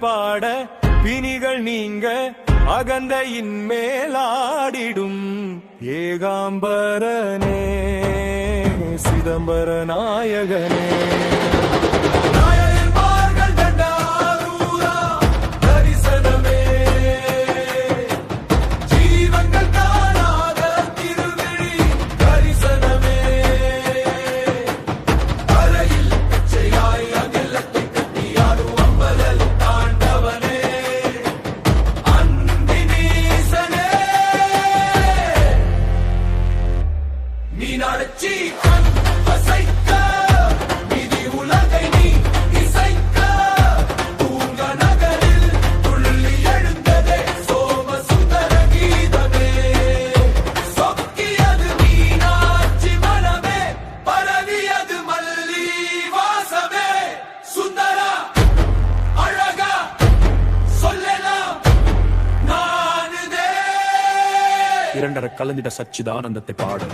பாட பிணிகள் நீங்க அகந்தையின் மேலாடிடும். ஏகாம்பரனே சிதம்பர நாயகனே. நீ நடச்சி அசைக்க நிதி உலகை நீ இசைக்க. நகரில் துள்ளி எழுந்ததே சோம சுந்தர கீதமே. சொக்கியது மீனாட்சி மனமே பரவியது மல்லி வாசமே சுந்தரா அழகா சொல்லலாம் நானுதே. கலந்திட சச்சிதானந்தத்தை பாடு.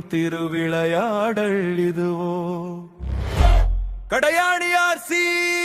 திருவிளையாடல் இதுவோ. கடையாடியார் சீ.